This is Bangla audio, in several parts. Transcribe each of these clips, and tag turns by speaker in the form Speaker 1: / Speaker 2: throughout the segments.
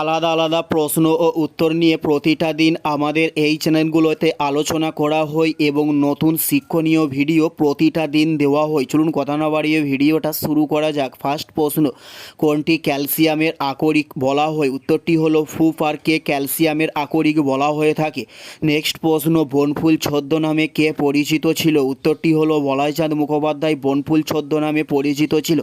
Speaker 1: আলাদা আলাদা প্রশ্ন ও উত্তর নিয়ে প্রতিটা দিন আমাদের এই চ্যানেলগুলোতে আলোচনা করা হয় এবং নতুন শিক্ষণীয় ভিডিও প্রতিটা দিন দেওয়া হয়। চলুন কথা না বাড়িয়ে ভিডিওটা শুরু করা যাক। ফার্স্ট প্রশ্ন, কোনটি ক্যালসিয়ামের আকরিক বলা হয়? উত্তরটি হলো পার্কে ক্যালসিয়ামের আকরিক বলা হয়ে থাকে। নেক্সট প্রশ্ন, বনফুল ছদ্ম নামে কে পরিচিত ছিল? উত্তরটি হলো বলাইচাঁদ মুখোপাধ্যায়, বনফুল ছদ্ম নামে পরিচিত ছিল।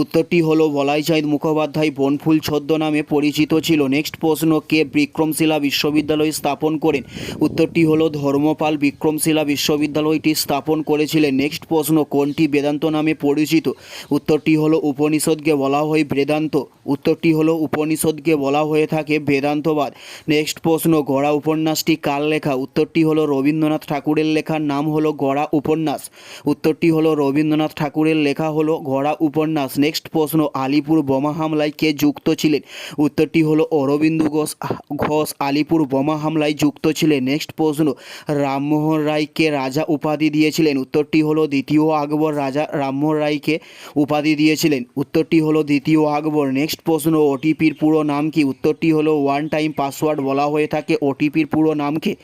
Speaker 1: উত্তরটি হলো বলাইচাঁদ মুখোপাধ্যায়, বনফুল ছদ্ম নামে পরিচিত ছিল। নেক্সট প্রশ্ন, কে বিক্রমশিলা বিশ্ববিদ্যালয় স্থাপন করেন? উত্তরটি হলো ধর্মপাল বিক্রমশিলা বিশ্ববিদ্যালয়টি স্থাপন করেছিলেন। নেক্সট প্রশ্ন, কোনটি বেদান্ত নামে পরিচিত? উত্তরটি হলো উপনিষদকে বলা হয় বেদান্ত। উত্তরটি হলো উপনিষদকে বলা হয়ে থাকে বেদান্তবাদ। নেক্সট প্রশ্ন, গড়া উপন্যাসটি কার লেখা? উত্তরটি হলো রবীন্দ্রনাথ ঠাকুরের লেখার নাম হলো গড়া উপন্যাস। উত্তরটি হলো রবীন্দ্রনাথ ঠাকুরের লেখা হলো গড়া উপন্যাস। নেক্সট প্রশ্ন, আলিপুর বোমা হামলায় কে যুক্ত ছিলেন? উত্তরটি হলো অরবিন্দু ঘোষ ঘোষ আলিপুর বোমা হামলায় যুক্ত ছিলেন। নেক্সট প্রশ্ন, রামমোহন রায়কে রাজা উপাধি দিয়েছিলেন। উত্তরটি হলো দ্বিতীয় আকবর রাজা রামমোহন রায়কে উপাধি দিয়েছিলেন। উত্তরটি হলো দ্বিতীয় আকবর। নেক্সট প্রশ্ন, ওটিপির পুরো নাম কি? উত্তরটি হলো ওয়ান টাইম পাসওয়ার্ড বলা হয়ে থাকে ওটিপির পুরো নামকে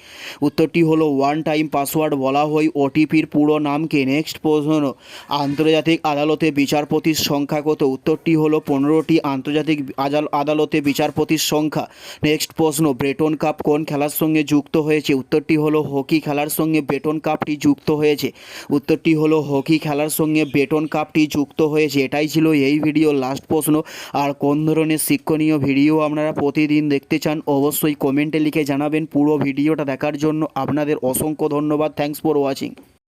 Speaker 1: উত্তরটি হলো ওয়ান টাইম পাসওয়ার্ড বলা হয় ওটিপির পুরো নামকে নেক্সট প্রশ্ন, আন্তর্জাতিক আদালতে বিচারপতির সংখ্যা কত? উত্তরটি হলো পনেরোটি। আন্তর্জাতিক আদাল- আদালতে বিচারপতির সংখ্যা। নেক্সট প্রশ্ন, ব্রেটন কাপ কোন খেলার সঙ্গে যুক্ত হয়েছে? উত্তরটি হলো, হকি খেলার সঙ্গে বেটন কাপটি যুক্ত হয়েছে। উত্তরটি হলো, হকি খেলার সঙ্গে বেটন কাপটি যুক্ত হয়েছে। এটাই ছিল এই ভিডিওর লাস্ট প্রশ্ন। আর কোন ধরনের শিক্ষণীয় ভিডিও আপনারা প্রতিদিন দেখতে চান, অবশ্যই কমেন্টে লিখে জানাবেন। পুরো ভিডিওটা দেখার জন্য আপনাদের অসংখ্য ধন্যবাদ। Thanks for watching